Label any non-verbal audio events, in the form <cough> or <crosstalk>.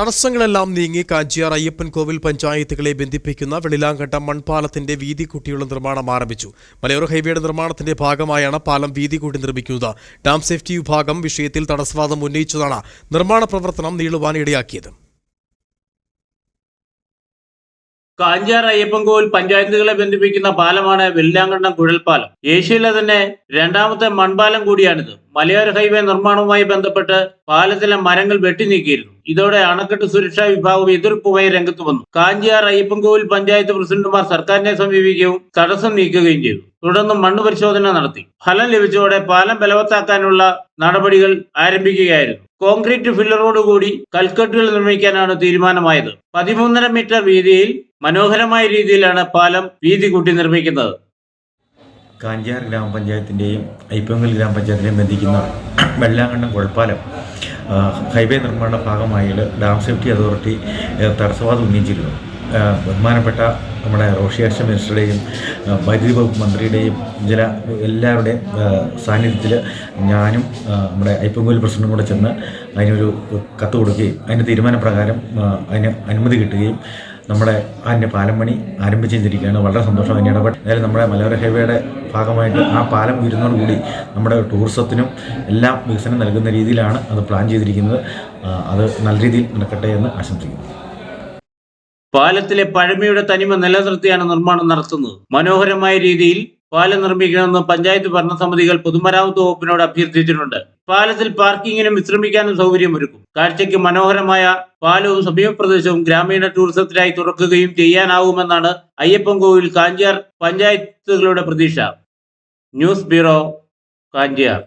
തടസ്സങ്ങളെല്ലാം നീങ്ങി കാഞ്ചിയാർ അയ്യപ്പൻ കോവിൽ പഞ്ചായത്തുകളെ ബന്ധിപ്പിക്കുന്ന വെളിലാങ്കട്ട മൺപാലത്തിന്റെ വീതി കൂട്ടിയുള്ള നിർമ്മാണം ആരംഭിച്ചു. മലയോര ഹൈവേയുടെ നിർമ്മാണത്തിന്റെ ഭാഗമായാണ് പാലം വീതി കൂട്ടി നിർമ്മിക്കുന്നത്. ഡാം സേഫ്റ്റി വിഭാഗം വിഷയത്തിൽ തടസ്സവാദം ഉന്നയിച്ചതാണ് നിർമ്മാണ പ്രവർത്തനം നീളുവാൻ ഇടയാക്കിയത്. കാഞ്ചാർ അയ്യപ്പൻ കോവിൽ പഞ്ചായത്തുകളെ ബന്ധിപ്പിക്കുന്ന പാലമാണ് വെള്ളിയാങ്കണ്ടം കുഴൽപ്പാലം. ഏഷ്യയിലെ തന്നെ രണ്ടാമത്തെ മൺപാലം കൂടിയാണിത്. മലയോര ഹൈവേ നിർമ്മാണവുമായി ബന്ധപ്പെട്ട് പാലത്തിലെ മരങ്ങൾ വെട്ടിനീക്കിയിരുന്നു ഇതോടെ അണക്കെട്ട് സുരക്ഷാ വിഭാഗം എതിർപ്പുമായി രംഗത്ത് വന്നു. കാഞ്ചിയാർ അയ്യപ്പൻകോവിൽ പഞ്ചായത്ത് പ്രസിഡന്റുമാർ സർക്കാരിനെ സമീപിക്കുകയും തടസ്സം നീക്കുകയും ചെയ്തു. തുടർന്ന് മണ്ണ് പരിശോധന നടത്തി. ഫലം ലഭിച്ചതോടെ പാലം ബലവത്താക്കാനുള്ള നടപടികൾ ആരംഭിക്കുകയായിരുന്നു. കോൺക്രീറ്റ് ഫില്ലറോട് കൂടി കൽക്കെട്ടുകൾ നിർമ്മിക്കാനാണ് തീരുമാനമായത്. പതിമൂന്നര മീറ്റർ വീതിയിൽ മനോഹരമായ രീതിയിലാണ് പാലം വീതി കൂട്ടി നിർമ്മിക്കുന്നത്. കാഞ്ചാർ ഗ്രാമപഞ്ചായത്തിന്റെയും ഐപ്പങ്കൽ ഗ്രാമപഞ്ചായത്തിനെയും ബന്ധിക്കുന്ന <clears throat> വെള്ളാങ്കണ്ണം കൊഴപ്പാലം ഹൈവേ നിർമ്മാണ ഭാഗമായി ഡാം സേഫ്റ്റി അതോറിറ്റി തടസ്സവാദം ഉന്നയിച്ചിരുന്നു. ബഹുമാനപ്പെട്ട നമ്മുടെ റോഷിയാക്ഷ മിനിസ്റ്ററുടെയും ആ, വൈദ്യുതി വകുപ്പ് മന്ത്രിയുടെയും ചില എല്ലാവരുടെയും സാന്നിധ്യത്തിൽ ഞാനും നമ്മുടെ ഐപ്പങ്കോൽ പ്രസിഡന്റും കൂടെ ചെന്ന് അതിനൊരു കത്ത് കൊടുക്കുകയും അതിന്റെ തീരുമാനപ്രകാരം അതിന് അനുമതി കിട്ടുകയും നമ്മുടെ അതിന്റെ പാലം പണി ആരംഭിച്ചിരിക്കുകയാണ് വളരെ സന്തോഷം തന്നെയാണ്. ഇടപെട്ട് അതായത് നമ്മുടെ മലയോര ഹൈവേയുടെ ഭാഗമായിട്ട് ആ പാലം വരുന്നതോടുകൂടി നമ്മുടെ ടൂറിസത്തിനും എല്ലാം വികസനം നൽകുന്ന രീതിയിലാണ് അത് പ്ലാൻ ചെയ്തിരിക്കുന്നത്. അത് നല്ല രീതിയിൽ നടക്കട്ടെ എന്ന് ആശംസിക്കുന്നു. പാലത്തിലെ പഴമയുടെ തനിമ നിലനിർത്തിയാണ് നിർമ്മാണം നടത്തുന്നത്. മനോഹരമായ രീതിയിൽ പാലം നിർമ്മിക്കണമെന്ന് പഞ്ചായത്ത് ഭരണസമിതികൾ പൊതുമരാമത്ത് വകുപ്പിനോട് അഭ്യർത്ഥിച്ചിട്ടുണ്ട്. പാലത്തിൽ പാർക്കിങ്ങിനും വിശ്രമിക്കാനും സൗകര്യമൊരുക്കും കാഴ്ചയ്ക്ക് മനോഹരമായ പാലവും സമീപപ്രദേശവും ഗ്രാമീണ ടൂറിസത്തിനായി തുറക്കുകയും ചെയ്യാനാവുമെന്നാണ് അയ്യപ്പൻകോവിൽ കാഞ്ചിയാർ പഞ്ചായത്തുകളുടെ പ്രതീക്ഷ. News bureau Kanchiyar.